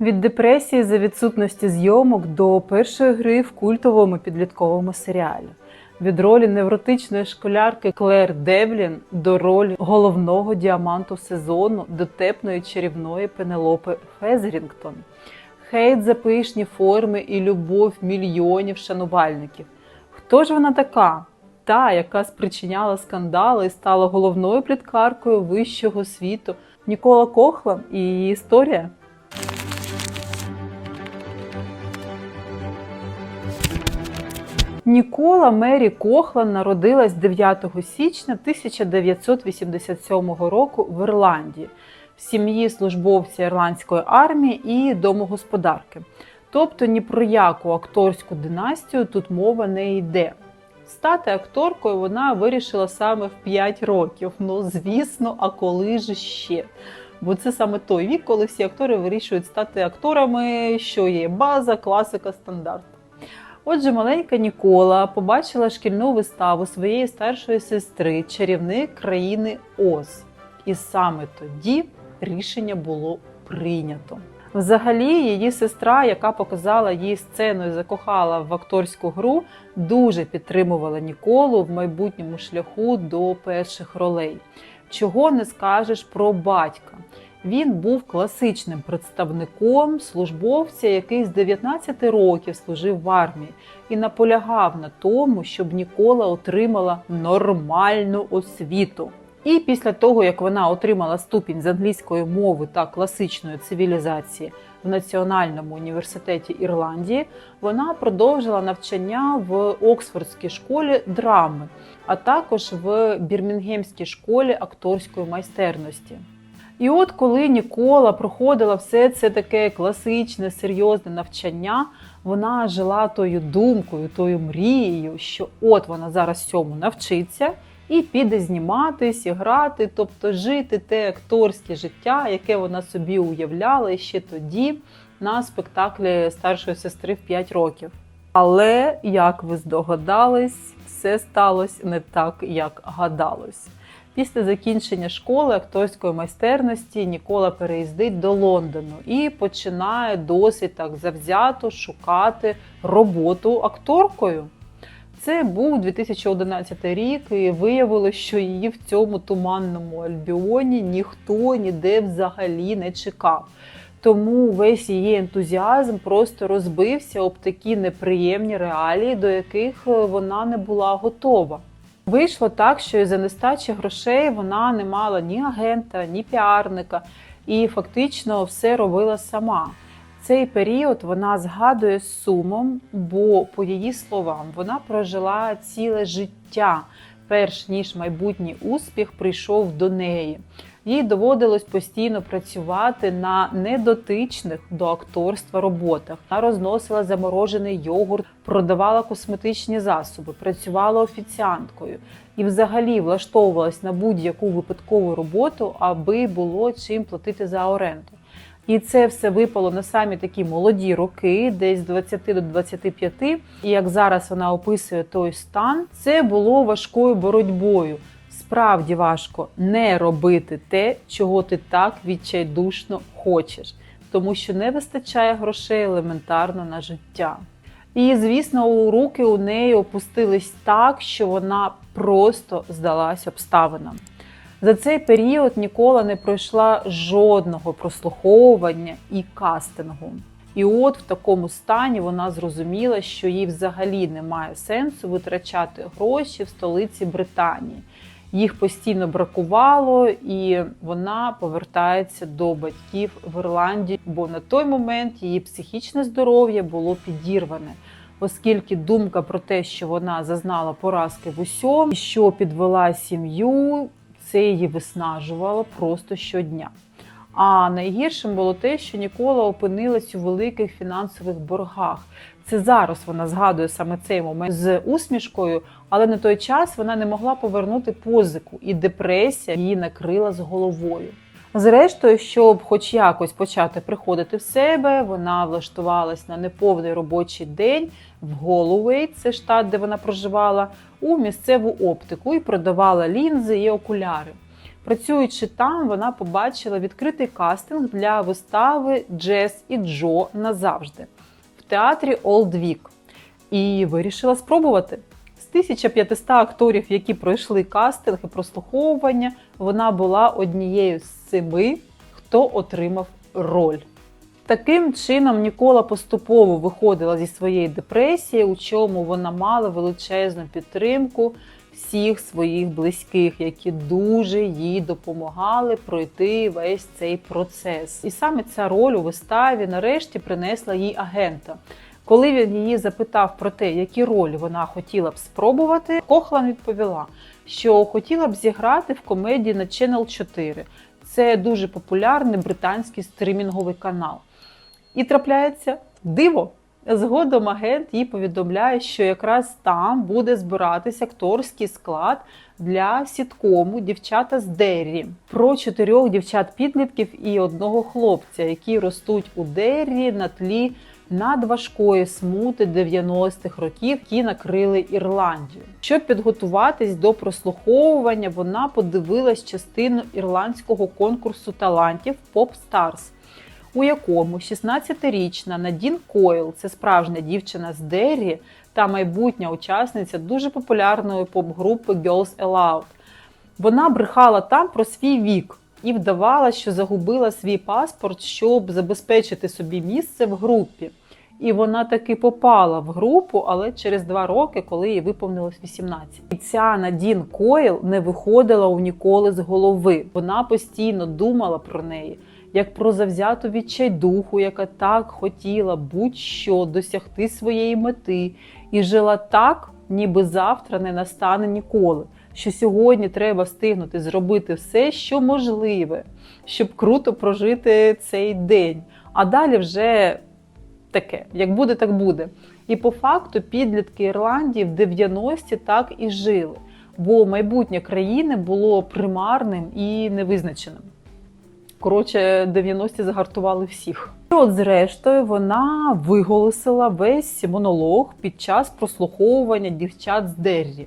Від депресії за відсутності зйомок до першої гри в культовому підлітковому серіалі. Від ролі невротичної школярки Клер Девлін до ролі головного діаманту сезону дотепної чарівної Пенелопи Фезерінгтон. Хейт за пишні форми і любов мільйонів шанувальників. Хто ж вона така? Та, яка спричиняла скандали і стала головною пліткаркою вищого світу Нікола Кохлан і її історія. Нікола Мері Кохлан народилась 9 січня 1987 року в Ірландії в сім'ї службовця ірландської армії і домогосподарки. Тобто ні про яку акторську династію тут мова не йде. Стати акторкою вона вирішила саме в 5 років. Ну, звісно, а коли ж ще? Бо це саме той вік, коли всі актори вирішують стати акторами, що є база, класика, стандарт. Отже, маленька Нікола побачила шкільну виставу своєї старшої сестри, чарівник країни Оз. І саме тоді рішення було прийнято. Взагалі, її сестра, яка показала їй сцену і закохала в акторську гру, дуже підтримувала Ніколу в майбутньому шляху до перших ролей. Чого не скажеш про батька? Він був класичним представником службовця, який з 19 років служив в армії, і наполягав на тому, щоб Нікола отримала нормальну освіту. І після того, як вона отримала ступінь з англійської мови та класичної цивілізації в Національному університеті Ірландії, вона продовжила навчання в Оксфордській школі драми, а також в Бірмінгемській школі акторської майстерності. І от коли Нікола проходила все це таке класичне, серйозне навчання, вона жила тою думкою, тою мрією, що от вона зараз цьому навчиться і піде зніматись, і грати, тобто жити те акторське життя, яке вона собі уявляла ще тоді на спектаклі старшої сестри в 5 років. Але, як ви здогадались, все сталося не так, як гадалось. Після закінчення школи акторської майстерності Нікола переїздить до Лондону і починає досить так завзято шукати роботу акторкою. Це був 2011 рік, і виявилося, що її в цьому туманному альбіоні ніхто ніде взагалі не чекав. Тому весь її ентузіазм просто розбився об такі неприємні реалії, до яких вона не була готова. Вийшло так, що із за нестачі грошей вона не мала ні агента, ні піарника, і фактично все робила сама. Цей період вона згадує з сумом, бо, по її словам, вона прожила ціле життя, перш ніж майбутній успіх прийшов до неї. Їй доводилось постійно працювати на недотичних до акторства роботах. Вона розносила заморожений йогурт, продавала косметичні засоби, працювала офіціанткою і, взагалі, влаштовувалась на будь-яку випадкову роботу, аби було чим платити за оренду. І це все випало на самі такі молоді роки, десь з 20 до 25. І як зараз вона описує той стан, це було важкою боротьбою. Справді важко не робити те, чого ти так відчайдушно хочеш, тому що не вистачає грошей елементарно на життя. І, звісно, у руки у неї опустились так, що вона просто здалась обставинам. За цей період Нікола не пройшла жодного прослуховування і кастингу. І от в такому стані вона зрозуміла, що їй взагалі немає сенсу витрачати гроші в столиці Британії. Їх постійно бракувало, і вона повертається до батьків в Ірландії, бо на той момент її психічне здоров'я було підірване, оскільки думка про те, що вона зазнала поразки в усьому, що підвела сім'ю, це її виснажувало просто щодня. А найгіршим було те, що Нікола опинилась у великих фінансових боргах. Це зараз вона згадує саме цей момент з усмішкою, але на той час вона не могла повернути позику, і депресія її накрила з головою. Зрештою, щоб хоч якось почати приходити в себе, вона влаштувалась на неповний робочий день в Голуей, це штат, де вона проживала, у місцеву оптику і продавала лінзи і окуляри. Працюючи там, вона побачила відкритий кастинг для вистави Джес і Джо назавжди в театрі Олд Вік і вирішила спробувати. З 1500 акторів, які пройшли кастинг і прослуховування, вона була однією з семи, хто отримав роль. Таким чином, Нікола поступово виходила зі своєї депресії, у чому вона мала величезну підтримку всіх своїх близьких, які дуже їй допомагали пройти весь цей процес. І саме ця роль у виставі нарешті принесла їй агента. Коли він її запитав про те, які ролі вона хотіла б спробувати, Кохлан відповіла, що хотіла б зіграти в комедії на Channel 4. Це дуже популярний британський стримінговий канал. І трапляється диво. Згодом агент їй повідомляє, що якраз там буде збиратися акторський склад для сіткому дівчата з Деррі про чотирьох дівчат-підлітків і одного хлопця, які ростуть у Деррі на тлі надважкої смути 90-х років, які накрили Ірландію. Щоб підготуватись до прослуховування, вона подивилась частину ірландського конкурсу талантів Pop Stars, у якому 16-річна Надін Койл, це справжня дівчина з Деррі та майбутня учасниця дуже популярної поп-групи Girls Aloud. Вона брехала там про свій вік і вдавала, що загубила свій паспорт, щоб забезпечити собі місце в групі. І вона таки попала в групу, але через два роки, коли їй виповнилось 18. І ця Надін Койл не виходила у ніколи з голови. Вона постійно думала про неї, як про завзяту відчайдуху, яка так хотіла будь-що досягти своєї мети, і жила так, ніби завтра не настане ніколи. Що сьогодні треба встигнути зробити все, що можливе, щоб круто прожити цей день. А далі вже таке, як буде, так буде. І по факту підлітки Ірландії в 90-ті так і жили, бо майбутнє країни було примарним і невизначеним. Коротше, 90-ті загартували всіх. І от, зрештою, вона виголосила весь монолог під час прослуховування дівчат з Деррі.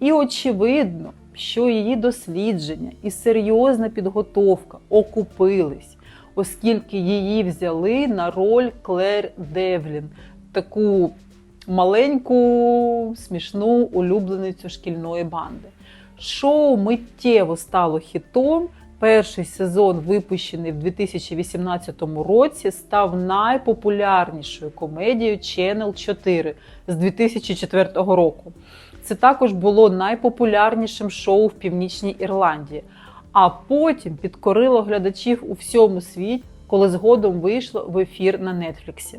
І очевидно, що її дослідження і серйозна підготовка окупились, оскільки її взяли на роль Клер Девлін, таку маленьку, смішну улюбленицю шкільної банди. Шоу миттєво стало хітом. Перший сезон, випущений в 2018 році, став найпопулярнішою комедією Channel 4 з 2004 року. Це також було найпопулярнішим шоу в Північній Ірландії, а потім підкорило глядачів у всьому світі, коли згодом вийшло в ефір на Нетфліксі.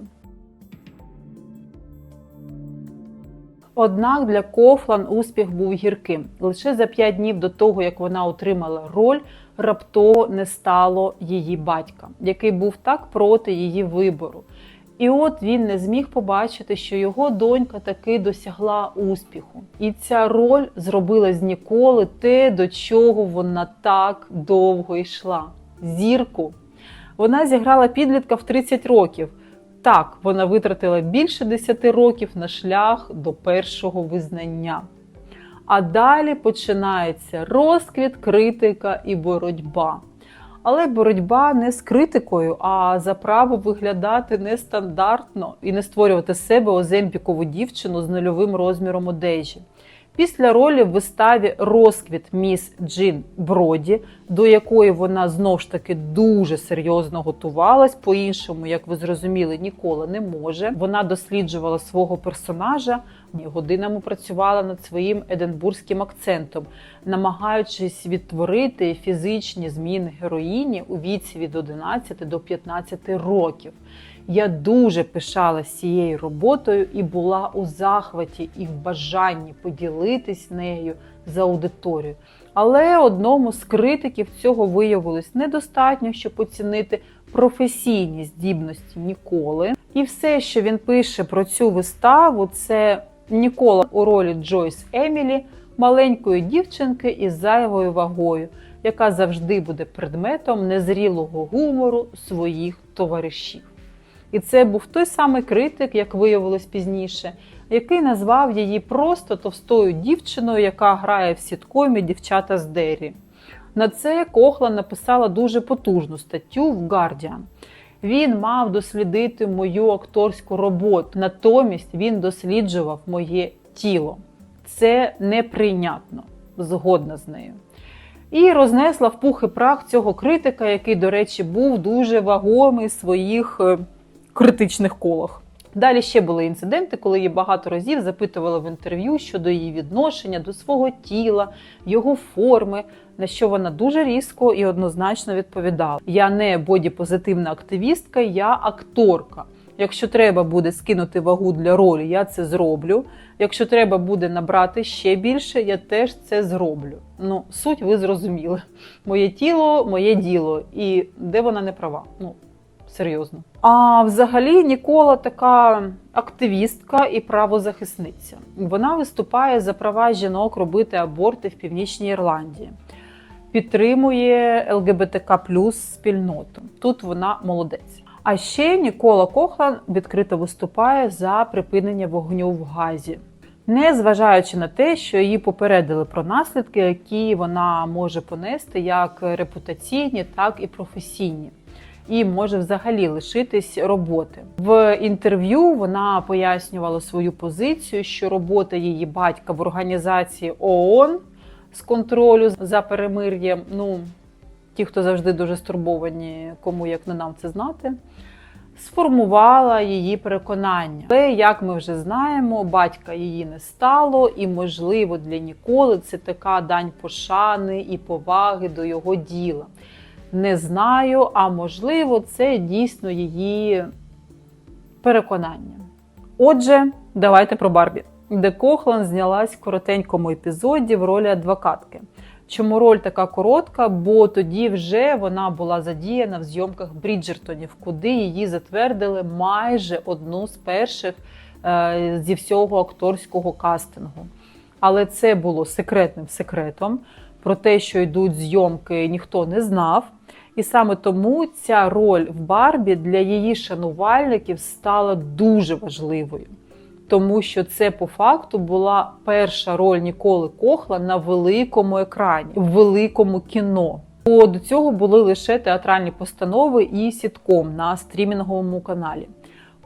Однак для Кофлан успіх був гірким. Лише за п'ять днів до того, як вона отримала роль, раптово не стало її батька, який був так проти її вибору. І от він не зміг побачити, що його донька таки досягла успіху. І ця роль зробила з Ніколи те, до чого вона так довго йшла. Зірку. Вона зіграла підлітка в 30 років. Так, вона витратила більше 10 років на шлях до першого визнання. А далі починається розквіт, критика і боротьба. Але боротьба не з критикою, а за право виглядати нестандартно і не створювати себе оземпікову дівчину з нульовим розміром одежі. Після ролі в виставі Розквіт міс Джин Броді, до якої вона знов ж таки дуже серйозно готувалась, по-іншому, як ви зрозуміли, ніколи не може. Вона досліджувала свого персонажа, годинами працювала над своїм единбурзьким акцентом, намагаючись відтворити фізичні зміни героїні у віці від 11 до 15 років. Я дуже пишалась цією роботою і була у захваті і в бажанні поділитись нею за аудиторію. Але одному з критиків цього виявилось недостатньо, щоб оцінити професійні здібності Ніколи. І все, що він пише про цю виставу, це Нікола у ролі Джойс Емілі, маленької дівчинки із зайвою вагою, яка завжди буде предметом незрілого гумору своїх товаришів. І це був той самий критик, як виявилось пізніше, який назвав її просто товстою дівчиною, яка грає в сіткомі дівчата з Дері. На це Кохлан написала дуже потужну статтю в Guardian. Він мав дослідити мою акторську роботу, натомість він досліджував моє тіло. Це неприйнятно, згодна з нею. І рознесла в пух і прах цього критика, який, до речі, був дуже вагомий своїх е, критичних колах. Далі ще були інциденти, коли її багато разів запитували в інтерв'ю щодо її відношення до свого тіла, його форми, на що вона дуже різко і однозначно відповідала: Я не бодіпозитивна активістка, я акторка. Якщо треба буде скинути вагу для ролі, я це зроблю. Якщо треба буде набрати ще більше, я теж це зроблю. Ну, суть ви зрозуміли. Моє тіло, моє діло. І де вона не права? Ну, серйозно. А взагалі Нікола така активістка і правозахисниця. Вона виступає за права жінок робити аборти в Північній Ірландії. Підтримує ЛГБТК плюс спільноту. Тут вона молодець. А ще Нікола Кохлан відкрито виступає за припинення вогню в Газі, не зважаючи на те, що її попередили про наслідки, які вона може понести як репутаційні, так і професійні. І може взагалі лишитись роботи в інтерв'ю. Вона пояснювала свою позицію, що робота її батька в організації ООН з контролю за перемир'ям. Ну ті, хто завжди дуже стурбовані, кому як не нам це знати, сформувала її переконання. Але, як ми вже знаємо, батька її не стало, і, можливо, для Ніколи це така дань пошани і поваги до його діла. Не знаю, а можливо, це дійсно її переконання. Отже, давайте про Барбі, де Кохлан знялась в коротенькому епізоді в ролі адвокатки. Чому роль така коротка? Бо тоді вже вона була задіяна в зйомках Бріджертонів, куди її затвердили майже одну з перших е, зі всього акторського кастингу. Але це було секретним секретом. Про те, що йдуть зйомки, ніхто не знав. І саме тому ця роль в Барбі для її шанувальників стала дуже важливою тому що це по факту була перша роль Ніколи Кохла на великому екрані, в великому кіно. Бо до цього були лише театральні постанови і сітком на стрімінговому каналі.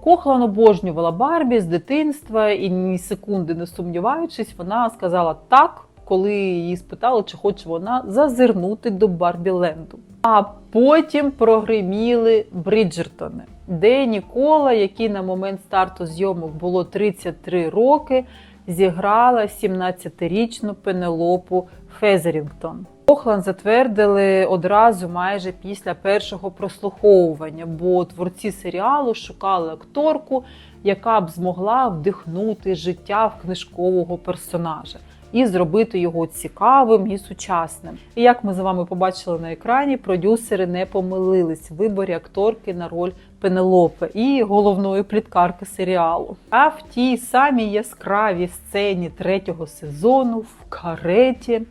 Кохлан обожнювала Барбі з дитинства і ні секунди не сумніваючись, вона сказала так, коли її спитали, чи хоче вона зазирнути до Барбі Ленду. А потім прогриміли Бріджертони де Нікола, який на момент старту зйомок було 33 роки, зіграла 17-річну Пенелопу Фезерінгтон. Охлан затвердили одразу майже після першого прослуховування, бо творці серіалу шукали акторку, яка б змогла вдихнути життя в книжкового персонажа і зробити його цікавим і сучасним. І як ми з вами побачили на екрані, продюсери не помилились в виборі акторки на роль Пенелопи і головної пліткарки серіалу. А в тій самій яскравій сцені третього сезону в кареті.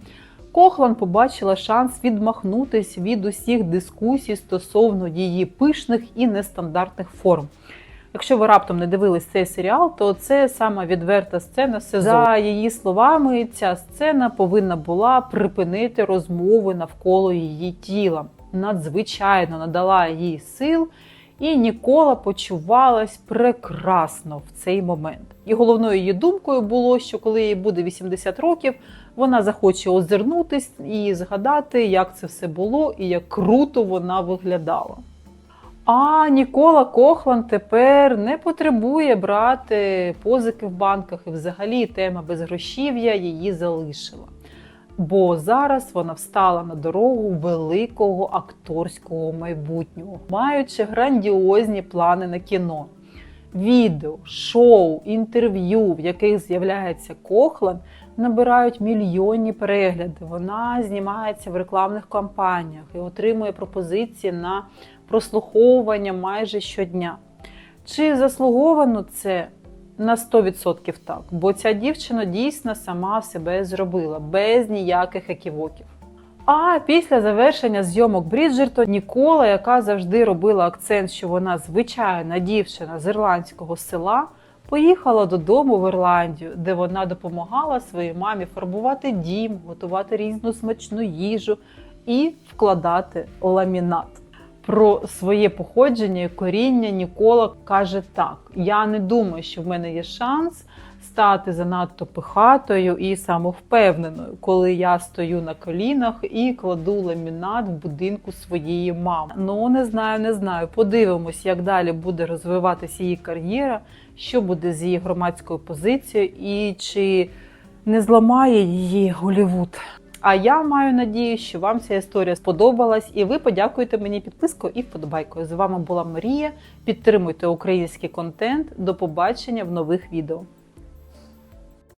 Кохлан побачила шанс відмахнутись від усіх дискусій стосовно її пишних і нестандартних форм. Якщо ви раптом не дивились цей серіал, то це сама відверта сцена сезону. За її словами, ця сцена повинна була припинити розмови навколо її тіла. Надзвичайно надала їй сил, і Нікола почувалась прекрасно в цей момент. І головною її думкою було, що коли їй буде 80 років, вона захоче озирнутись і згадати, як це все було і як круто вона виглядала. А Нікола Кохлан тепер не потребує брати позики в банках, і взагалі тема безгрошів'я її залишила. Бо зараз вона встала на дорогу великого акторського майбутнього, маючи грандіозні плани на кіно. Відео, шоу, інтерв'ю, в яких з'являється Кохлан, набирають мільйонні перегляди. Вона знімається в рекламних кампаніях і отримує пропозиції на прослуховування майже щодня. Чи заслуговано це? На 100% так, бо ця дівчина дійсно сама себе зробила без ніяких еківоків. А після завершення зйомок Бріджертон Нікола, яка завжди робила акцент, що вона звичайна дівчина з ірландського села, поїхала додому в Ірландію, де вона допомагала своїй мамі фарбувати дім, готувати різну смачну їжу і вкладати ламінат. Про своє походження і коріння Нікола каже так: я не думаю, що в мене є шанс стати занадто пихатою і самовпевненою, коли я стою на колінах і кладу ламінат в будинку своєї мами. Ну не знаю, не знаю. Подивимось, як далі буде розвиватися її кар'єра, що буде з її громадською позицією, і чи не зламає її Голівуд. А я маю надію, що вам ця історія сподобалась, і ви подякуєте мені підпискою і вподобайкою. З вами була Марія. Підтримуйте український контент. До побачення в нових відео.